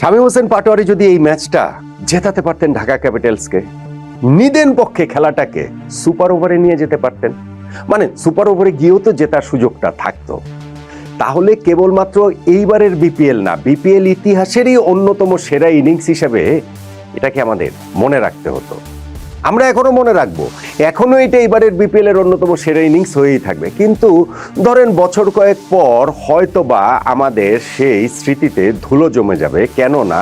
শামীম হোসেন পাটোয়ারি যদি এই ম্যাচটা জেতাতে পারতেন ঢাকা ক্যাপিটালসকে, নিদেন পক্ষে খেলাটাকে সুপার ওভারে নিয়ে যেতে পারতেন। মানে সুপার ওভারে গিয়েও তো জেতার সুযোগটা থাকতো। তাহলে কেবলমাত্র এইবারের বিপিএল না, বিপিএল ইতিহাসেরই অন্যতম সেরা ইনিংস হিসেবে এটাকে আমাদের মনে রাখতে হতো। আমরা এখনও মনে রাখব, এখনও এটা এবারের বিপিএল এর অন্যতম সেরা ইনিংস হয়েই থাকবে। কিন্তু ধরেন বছর কয়েক পর হয়তোবা আমাদের সেই স্মৃতিতে ধুলো জমে যাবে। কেননা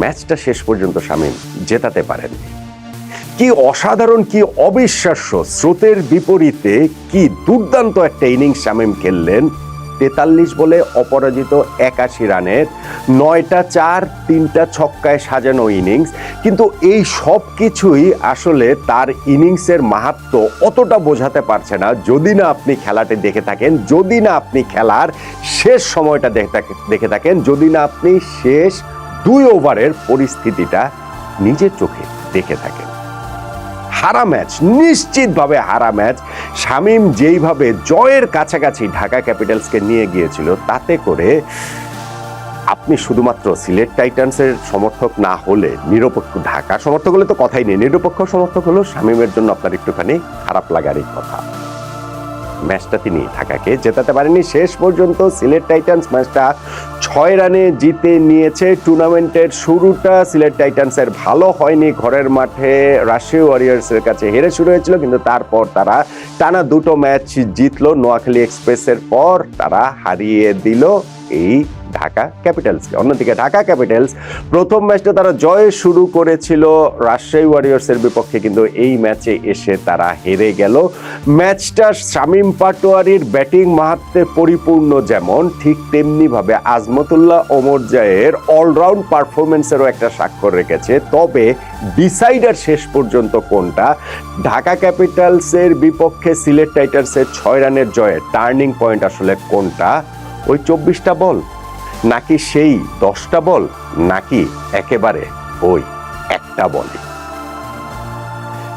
ম্যাচটা শেষ পর্যন্ত শামিম জেতাতে পারেননি। কি অসাধারণ, কি অবিশ্বাস্য, স্রোতের বিপরীতে কি দুর্দান্ত একটা ইনিংস শামিম খেললেন। তেতাল্লিশ বলে অপরাজিত একাশি রানের নয়টা চার, তিনটা ছক্কায় সাজানো ইনিংস। কিন্তু এই সব কিছুই আসলে তার ইনিংসের মাহাত্ম অতটা বোঝাতে পারছে না। যদি না আপনি খেলাটি দেখে থাকেন, যদি না আপনি খেলার শেষ সময়টা দেখে দেখে থাকেন, যদি না আপনি শেষ দুই ওভারের পরিস্থিতিটা নিজের চোখে দেখে থাকেন। হারা ম্যাচ, নিশ্চিতভাবে হারা ম্যাচ। শামীম যেইভাবে জয়ের কাছাকাছি ঢাকা ক্যাপিটালসকে নিয়ে গিয়েছিল, তাতে করে আপনি শুধুমাত্র সিলেট টাইটান্সের সমর্থক না হলে নিরপেক্ষ ঢাকা সমর্থক হলে তো কথাই নেই, নিরপেক্ষ সমর্থক হলেও শামীমের জন্য আপনার একটুখানি খারাপ লাগারই কথা। ম্যাচটা তিনি ঢাকাকে জেতাতে পারেনি শেষ পর্যন্ত সিলেট টাইটান্স ম্যাচটা ছয় রানে জিতে নিয়েছে। টুর্নামেন্টের শুরুটা সিলেট টাইটান্সের ভালো হয়নি। ঘরের মাঠে রাশিয়া ওয়ারিয়ার্সের কাছে হেরে শুরু হয়েছিল, কিন্তু তারপর তারা টানা দুটো ম্যাচ জিতলো। নোয়াখালী এক্সপ্রেসের পর তারা হারিয়ে দিল এই ঢাকা ক্যাপিটালসকে অন্যদিকে ঢাকা ক্যাপিটালস প্রথম ম্যাচটা তারা জয়ে শুরু করেছিল। রাজশাহী ওয়ারিয়ার্সের বিপক্ষে কিন্তু এই ম্যাচে এসে তারা হেরে গেল। ম্যাচটা শামীম পাটোয়ারির ব্যাটিং মাহাত্মে পরিপূর্ণ যেমন, ঠিক তেমনিভাবে আজমতুল্লাহ ওমর জায়ের অলরাউন্ড পারফরমেন্সেরও একটা স্বাক্ষর রেখেছে। তবে ডিসাইডার শেষ পর্যন্ত কোনটা? ঢাকা ক্যাপিটালসের বিপক্ষে সিলেট টাইটার্সের ছয় রানের জয়ে টার্নিং পয়েন্ট আসলে কোনটা? ওই চব্বিশটা বল। নাকি সেই দশটা বল, নাকি একেবারে ওই একটা বলে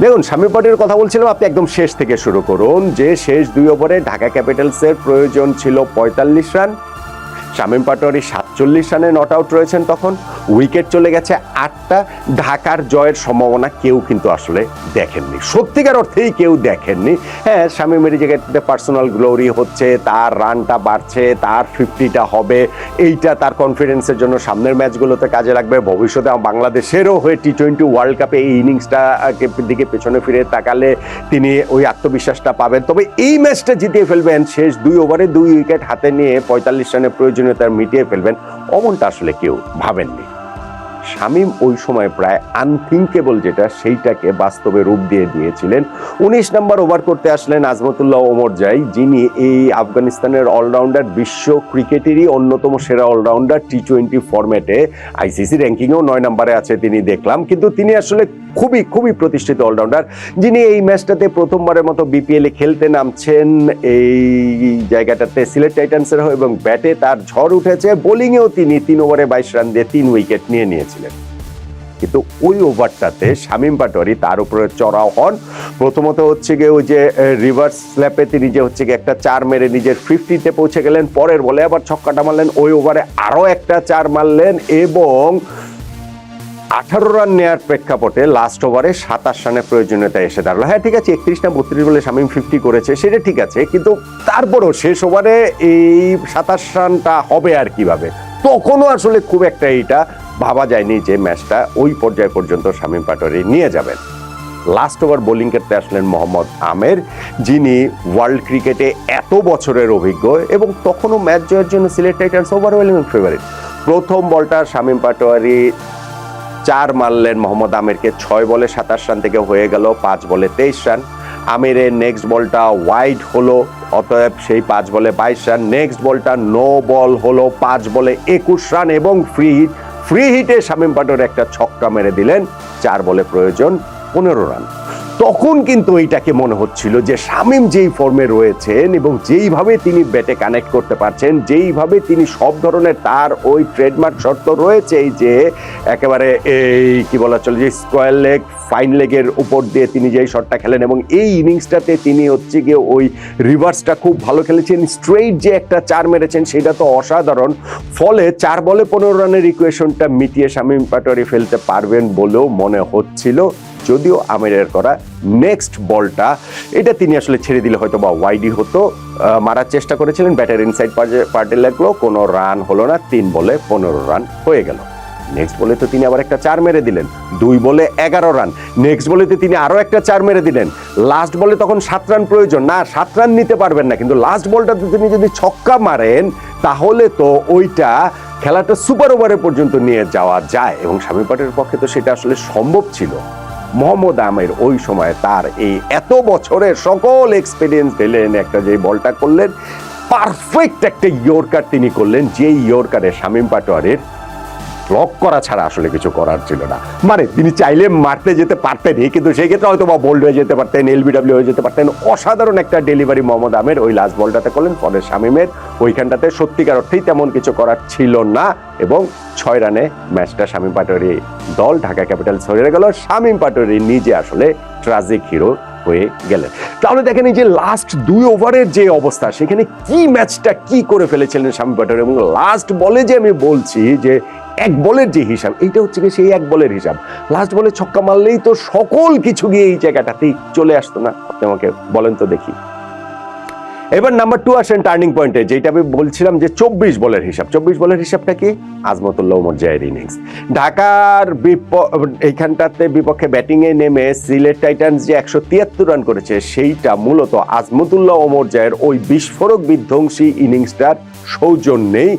দেখুন, স্বামী পাটির কথা বলছিলাম, আপনি একদম শেষ থেকে শুরু করুন। যে শেষ দুই ওভারে ঢাকা ক্যাপিটালসের প্রয়োজন ছিল পঁয়তাল্লিশ রান শামীম পাটোয়ারি সাতচল্লিশ রানে নট আউট রয়েছেন তখন। উইকেট চলে গেছে আটটা। ঢাকার জয়ের সম্ভাবনা কেউ কিন্তু আসলে দেখেননি। সত্যিকার অর্থেই কেউ দেখেননি। হ্যাঁ শামীমের জায়গাতে পার্সোনাল গ্লোরি হচ্ছে, তার রানটা বাড়ছে, তার ফিফটিটা হবে। এইটা তার কনফিডেন্সের জন্য সামনের ম্যাচগুলোতে কাজে লাগবে। ভবিষ্যতে বাংলাদেশেরও হয়ে টি টোয়েন্টি ওয়ার্ল্ড কাপে এই ইনিংসটা দিকে পেছনে ফিরে তাকালে তিনি ওই আত্মবিশ্বাসটা পাবেন। তবে এই ম্যাচটা জিতিয়ে ফেলবেন শেষ দুই ওভারে দুই উইকেট হাতে নিয়ে পঁয়তাল্লিশ রানের প্রয়োজনীয়তা মিটিয়ে ফেলবেন অমনটা আসলে কেউ ভাবেননি। শামীম ওই সময় প্রায় আনথিঙ্কেবল যেটা সেইটাকে বাস্তবে রূপ দিয়ে দিয়েছিলেন। উনিশ নম্বর ওভার করতে আসলেন আজমতুল্লাহ ওমর জাই, যিনি এই আফগানিস্তানের অলরাউন্ডার বিশ্ব ক্রিকেটেরই অন্যতম সেরা অলরাউন্ডার টি টোয়েন্টি ফরম্যাটে আইসিসি র্যাঙ্কিংয়েও নয় নম্বরে আছে তিনি দেখলাম। কিন্তু তিনি আসলে খুবই খুবই প্রতিষ্ঠিত অলরাউন্ডার যিনি এই ম্যাচটাতে প্রথমবারের মতো বিপিএলে খেলতে নামছেন। এই জায়গাটাতে সিলেট টাইটান্সের হয়ে এবং ব্যাটে তার ঝড় উঠেছে। বোলিংয়েও তিনি তিন ওভারে বাইশ রান দিয়ে তিন উইকেট নিয়ে নিয়েছিলেন কিন্তু ওই ওভারটাতে শামীম পাটোয়ারি তার উপরে চড়াও হন। প্রথমত হচ্ছে গিয়ে ওই যে রিভার্স স্ল্যাপে তিনি যে হচ্ছে গিয়ে একটা চার মেরে নিজের ফিফটিতে পৌঁছে গেলেন, পরের বলে আবার ছক্কাটা মারলেন, ওই ওভারে আরও একটা চার মারলেন এবং আঠারো রান নেয়ার প্রেক্ষাপটে লাস্ট ওভারে সাতাশ রানের প্রয়োজনীয়তা এসে দাঁড়াল। হ্যাঁ ঠিক আছে একত্রিশ না বত্রিশ বলে শামীম ফিফটি করেছে, সেটা ঠিক আছে, কিন্তু তারপরও শেষ ওভারে এই সাতাশ রানটা হবে আর কীভাবে? তখনও আসলে খুব একটা এইটা ভাবা যায়নি যে ম্যাচটা, ওই পর্যায় পর্যন্ত শামীম পাটোয়ারি নিয়ে যাবেন। লাস্ট ওভার বোলিং করতে আসলেন মোহাম্মদ আমের, যিনি ওয়ার্ল্ড ক্রিকেটে এত বছরের অভিজ্ঞ এবং তখনও ম্যাচ জয়ের জন্য সিলেট টাইটান্স ওভারওয়েলিং ফেভারিট প্রথম বলটা শামীম পাটোয়ারি চার মারলেন, মোহাম্মদ আমেরকে ছয় বলে সাতাশ রান থেকে হয়ে গেল, পাঁচ বলে তেইশ রান। আমিরের নেক্সট বলটা ওয়াইড হলো, অতএব সেই পাঁচ বলে বাইশ রান। নেক্সট বলটা নো বল হলো, পাঁচ বলে একুশ রান এবং ফ্রি হিট ফ্রি হিটে শামীম পাটোর একটা ছক্কা মেরে দিলেন চার বলে প্রয়োজন পনেরো রান। তখন কিন্তু এইটাকে মনে হচ্ছিল যে শামিম যেই ফর্মে রয়েছেন এবং যেইভাবে তিনি ব্যাটে কানেক্ট করতে পারছেন, যেইভাবে তিনি সব ধরনের তার ওই ট্রেডমার্ক শর্ত রয়েছে এই যে একেবারে এই কি বলা চলে, যে স্কোয়ার লেগ ফাইন লেগের উপর দিয়ে তিনি যেই শটটা খেলেন এবং এই ইনিংসটাতে তিনি হচ্ছে গিয়ে ওই রিভার্সটা খুব ভালো খেলেছেন স্ট্রেইট যে একটা চার মেরেছেন সেটা তো অসাধারণ। ফলে চার বলে পনেরো রানের ইকুয়েশনটা মিটিয়ে শামীম পাটোয়ারি ফেলতে পারবেন বলেও মনে হচ্ছিল। যদিও আমিরের করা নেক্সট বলটা এটা তিনি আসলে ছেড়ে দিলে হয়তো বা ওয়াইডি হতো। মারার চেষ্টা করেছিলেন ব্যাটের ইনসাইড পার্টি লাগল, কোনো রান হলো না, তিন বলে পনেরো রান হয়ে গেল। নেক্সট বলে তো তিনি আবার একটা চার মেরে দিলেন, দুই বলে এগারো রান নেক্সট বলেতে তিনি আরও একটা চার মেরে দিলেন। লাস্ট বলে তখন সাত রান প্রয়োজন, না, সাত রান নিতে পারবেন না, কিন্তু লাস্ট বলটাতে তিনি যদি ছক্কা মারেন, তাহলে তো ওইটা খেলাটা সুপার ওভারে পর্যন্ত নিয়ে যাওয়া যায়, এবং স্বামী পাটের পক্ষে তো সেটা আসলে সম্ভব ছিল। মোহাম্মদ আমের ওই সময় তার এই এত বছরের সকল এক্সপিরিয়েন্স দিলেন, একটা যে বলটা করলেন পারফেক্ট একটা ইয়র্কার তিনি করলেন যে ইয়র্কারে শামীম পাটোয়ারের ব্লক করা ছাড়া আসলে কিছু করার ছিল না। মানে তিনি চাইলে মারতে যেতে পারতেনই কিন্তু সেই ক্ষেত্রে হয়তো বা বোল্ড হয়ে যেতে পারতেন এলবিডব্লিউ হয়ে যেতে পারতেন। অসাধারণ একটা ডেলিভারি মোহাম্মদ আমের ওই লাস্ট বলটাতে করলেন ফলে শামীমের। ওইখানটাতে সত্যিকার অর্থেই তেমন কিছু করার ছিল না এবং ছয় রানে ম্যাচটা শামীম পাটোয়ারি দল ঢাকা ক্যাপিটালস হয়ে গেল। শামীম পাটোয়ারি নিজে আসলে ট্রাজিক হিরো হয়ে গেলেন। তাহলে দেখেন এই যে লাস্ট দুই ওভারের যে অবস্থা, সেখানে কি ম্যাচটা কি করে ফেলেছিলেন শামীম পাটোয়ারি? এবং লাস্ট বলে যে আমি বলছি যে এক বলের যে হিসাব, এইটা হচ্ছে কি সেই এক বলের হিসাব। লাস্ট বলে ছক্কা মারলেই তো সকল কিছু গিয়ে এই জায়গাটাতেই চলে আসতো না? আপনি আমাকে বলেন তো দেখি। এবার নাম্বার টু আসেন টার্নিং পয়েন্টে যেটা আমি বলছিলাম যে চব্বিশ বলের হিসাব। চব্বিশ বলের হিসাবটা কি? আজমতুল্লাহ উমর জায়ের ইনিংস ঢাকার এইখানটাতে বিপক্ষে ব্যাটিংয়ে নেমে সিলেট টাইটান্স যে একশো তিয়াত্তর রান করেছে, সেইটা মূলত আজমতুল্লাহ ওমর জায়ের ওই বিস্ফোরক বিধ্বংসী ইনিংসটার সৌজন্যেই।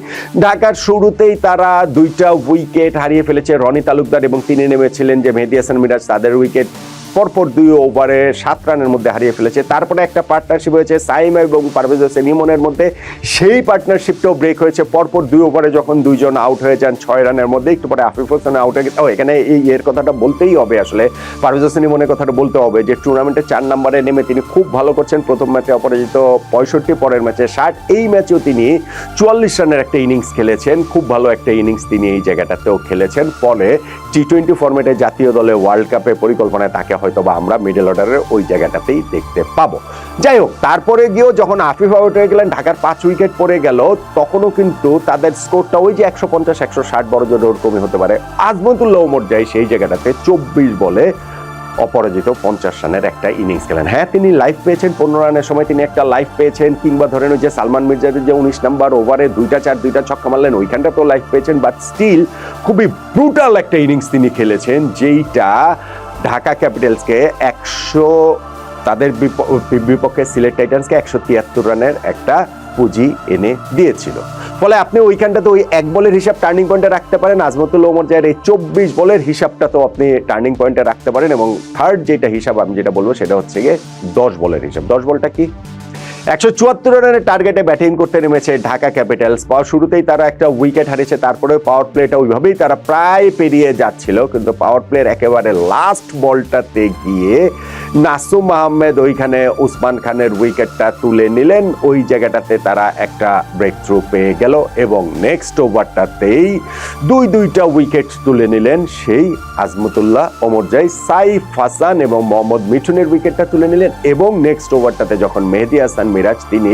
ঢাকার শুরুতেই তারা দুইটা উইকেট হারিয়ে ফেলেছে। রনি তালুকদার এবং তিনি নেমেছিলেন যে মেহেদি হাসান মিরাজ, তাদের উইকেট পরপর দুই ওভারে সাত রানের মধ্যে হারিয়ে ফেলেছে। তারপরে একটা পার্টনারশিপ হয়েছে সাইম এবং পারভেজ হোসেন ইমনের মধ্যে। সেই পার্টনারশিপটাও ব্রেক হয়েছে। পরপর দুই ওভারে যখন দুইজন আউট হয়ে যান ছয় রানের মধ্যে, একটু পরে আফিফ হোসেন আউট হয়ে ও, এখানে এই এর কথাটা বলতেই হবে আসলে। পারভেজ হোসেন ইমনের কথাটা বলতে হবে যে টুর্নামেন্টে চার নম্বরে নেমে তিনি খুব ভালো করছেন। প্রথম ম্যাচে অপরাজিত পঁয়ষট্টি, পরের ম্যাচে ষাট। এই ম্যাচেও তিনি চুয়াল্লিশ রানের একটা ইনিংস খেলেছেন। খুব ভালো একটা ইনিংস তিনি এই জায়গাটাতেও খেলেছেন। ফলে টি টোয়েন্টি ফর্মেটে জাতীয় দলে ওয়ার্ল্ড কাপে পরিকল্পনায় তাকে হয়তো বা আমরা মিডল অর্ডারের ওই জায়গাটাতেই দেখতে পাবো। যাই হোক তারপরে গিয়েও যখন আফিফ আউট হয়ে গেলেন, ঢাকার পাঁচ উইকেট পড়ে গেল, তখনও কিন্তু তাদের স্কোরটা ওই যে একশো পঞ্চাশ, একশো ষাট বড় জোর ওরকমই হতে পারে। আজমতুল্লাহ ওমর যাই সেই জায়গাটাতে চব্বিশ বলে অপরাজিত পঞ্চাশ রানের একটা ইনিংস খেলেন। হ্যাঁ তিনি লাইফ পেয়েছেন পনেরো রানের সময়, তিনি একটা লাইফ পেয়েছেন, কিংবা ধরেন ওই যে সালমান মির্জাদের যে উনিশ নাম্বার ওভারে দুইটা চার, দুইটা ছক্কা মারলেন ওইখানটা তো লাইফ পেয়েছেন বাট স্টিল খুবই ব্রুটাল একটা ইনিংস তিনি খেলেছেন, যেইটা ঢাকা ক্যাপিটালসকে একশো, তাদের বিপ- বিপক্ষে সিলেট টাইটান্সকে একশো তিয়াত্তর রানের একটা পুঁজি এনে দিয়েছিল। ফলে আপনি ওইখানটাতে ওই এক বলের হিসাব টার্নিং পয়েন্টে রাখতে পারেন। আজমতুল ওমর জায়ের এই চব্বিশ বলের হিসাবটা তো আপনি টার্নিং পয়েন্টে রাখতে পারেন এবং থার্ড যেটা হিসাব আমি যেটা বলব সেটা হচ্ছে গিয়ে দশ বলের হিসাব। দশ বলটা কি? একশো চুয়াত্তর রানের টার্গেটে ব্যাটিং করতে নেমেছে ঢাকা ক্যাপিটালস শুরুতেই তারা একটা উইকেট হারিয়েছে তারপরে পাওয়ার প্লেটা ওইভাবেই তারা প্রায় পেরিয়ে যাচ্ছিল, কিন্তু পাওয়ার প্লের একেবারে লাস্ট বলটাতে গিয়ে নাসুম আহমেদ ওইখানে উসমান খানের উইকেটটা তুলে নিলেন। ওই জায়গাটাতে তারা একটা ব্রেক থ্রু পেয়ে গেল এবং নেক্সট ওভারটাতেই দুই দুইটা উইকেট তুলে নিলেন সেই আজমতুল্লাহ অমরজাই সাইফ হাসান এবং মোহাম্মদ মিঠুনের উইকেটটা তুলে নিলেন এবং নেক্সট ওভারটাতে যখন মেহেদি হাসান মিরাজ, তিনি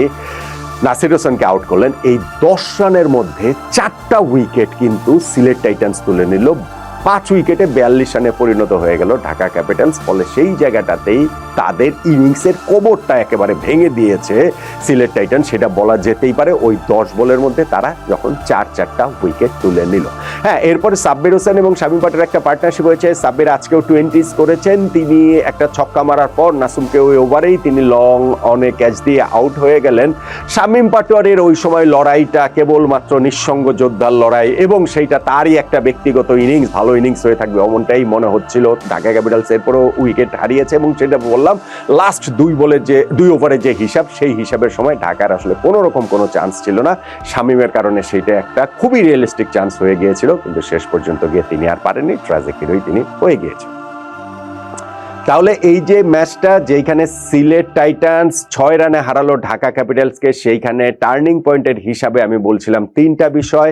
নাসির হোসেনকে আউট করলেন। এই দশ রানের মধ্যে চারটা উইকেট কিন্তু সিলেট টাইটান্স তুলে নিল। পাঁচ উইকেটে বিয়াল্লিশ রানে পরিণত হয়ে গেল ঢাকা ক্যাপিটালস। ফলে সেই জায়গাটাতেই তাদের ইনিংসের কোবরটা একেবারে ভেঙে দিয়েছে সিলেট টাইটান সেটা বলা যেতেই পারে, ওই দশ বলের মধ্যে তারা যখন চার চারটা উইকেট তুলে নিল। হ্যাঁ এরপরে সাব্বির হোসেন এবং শামীম পাটের একটা পার্টনারশিপ হয়েছে। সাব্বির আজকেও টোয়েন্টিস করেছেন। তিনি একটা ছক্কা মারার পর নাসুমকে ওই ওভারেই তিনি লং অনে ক্যাচ দিয়ে আউট হয়ে গেলেন। শামীম পাটোয়ারের ওই সময় লড়াইটা কেবলমাত্র নিঃসঙ্গ যোদ্ধার লড়াই এবং সেইটা তারই একটা ব্যক্তিগত ইনিংস। ভালো ইনিংস হয়ে থাকবে অমনটাই মনে হচ্ছিল। ঢাকা ক্যাপিটালস এরপরও উইকেট হারিয়েছে এবং সেটা বললাম লাস্ট দুই বলের যে, দুই ওভারের যে হিসাব, সেই হিসাবের সময় ঢাকার আসলে কোনো রকম কোনো চান্স ছিল না। শামীমের কারণে সেটা একটা খুবই রিয়েলিস্টিক চান্স হয়ে গিয়েছিল, কিন্তু শেষ পর্যন্ত গিয়ে তিনি আর পারেননি ট্রাজিক হিরোই তিনি হয়ে গিয়েছেন। তাহলে এই যে ম্যাচটা যেখানে সিলেট টাইটান্স ছয় রানে হারালো ঢাকা ক্যাপিটালসকে, সেইখানে টার্নিং পয়েন্টের হিসাবে আমি বলছিলাম তিনটা বিষয়।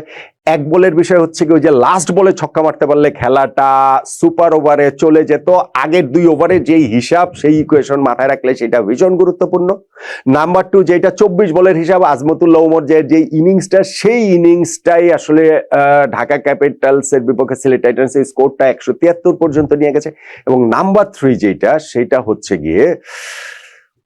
এক বলের বিষয় হচ্ছে কি, ওই যে লাস্ট বলে ছক্কা মারতে পারলে খেলাটা সুপার ওভারে চলে যেত। আগের দুই ওভারে যেই হিসাব, সেই ইকুয়েশন মাথায় রাখলে সেটা ভীষণ গুরুত্বপূর্ণ। নাম্বার টু যেটা চব্বিশ বলের হিসাব, আজমতুল্লাহ উমর যে যে ইনিংসটা, সেই ইনিংসটাই আসলে ঢাকা ক্যাপিটালস এর বিপক্ষে সিলেট টাইটান্স এর স্কোরটা একশো তিয়াত্তর পর্যন্ত নিয়ে গেছে। এবং নাম্বার থ্রি যেটা সেটা হচ্ছে গিয়ে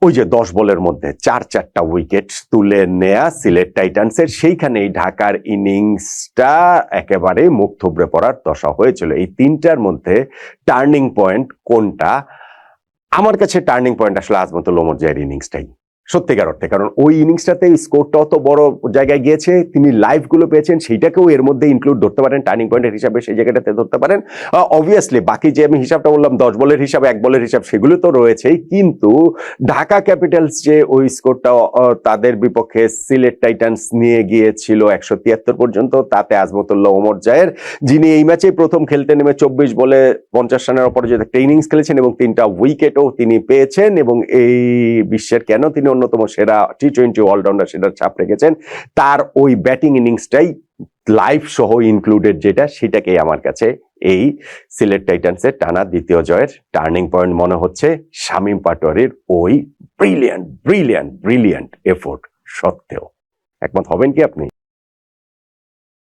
ওই যে দশ বলের মধ্যে চার চারটা উইকেট তুলে নেয়া সিলেট টাইটান্সের সেইখানেই ঢাকার ইনিংসটা একেবারে মুখ থুবড়ে পড়ার দশা হয়েছিল। এই তিনটার মধ্যে টার্নিং পয়েন্ট কোনটা? আমার কাছে টার্নিং পয়েন্ট আসলে আজমতুল ওমর জায়ের ইনিংসটাই। সত্যিকার অর্থে, কারণ ওই ইনিংসটাতে স্কোরটা অত বড় জায়গায় গিয়েছে, তিনি লাইভগুলো পেয়েছেন, সেইটাকেও এর মধ্যে ইনক্লুড ধরতে পারেন টার্নিং পয়েন্টের হিসাবে সেই জায়গাটাতে ধরতে পারেন। অবভিয়াসলি বাকি যে আমি হিসাবটা বললাম, দশ বলের হিসাবে, এক বলের হিসাব, সেগুলো তো রয়েছেই, কিন্তু ঢাকা ক্যাপিটালস যে ওই স্কোরটা তাদের বিপক্ষে সিলেট টাইটান্স নিয়ে গিয়েছিল একশো তিয়াত্তর পর্যন্ত, তাতে আজমতুল্লাহ ওমর জায়ের, যিনি এই ম্যাচে প্রথম খেলতে নেমে চব্বিশ বলে পঞ্চাশ রানের অপরাজিত একটা ইনিংস খেলেছেন এবং তিনটা উইকেটও তিনি পেয়েছেন এবং এই বিশ্বের কেন তিনি অন্যতম সেরা টি টোয়েন্টি অলরাউন্ডার সেটার ছাপ রেখেছেন। তার ওই ব্যাটিং ইনিংসটাই লাইভ সহ ইনক্লুডেড যেটা, সেটাকেই আমার কাছে এই সিলেট টাইটান্সের টানা দ্বিতীয় জয়ের টার্নিং পয়েন্ট মনে হচ্ছে। শামীম পাটোয়ারির ওই ব্রিলিয়ান্ট ব্রিলিয়ান্ট ব্রিলিয়ান্ট এফোর্ট সত্ত্বেও। একমত হবেন কি আপনি?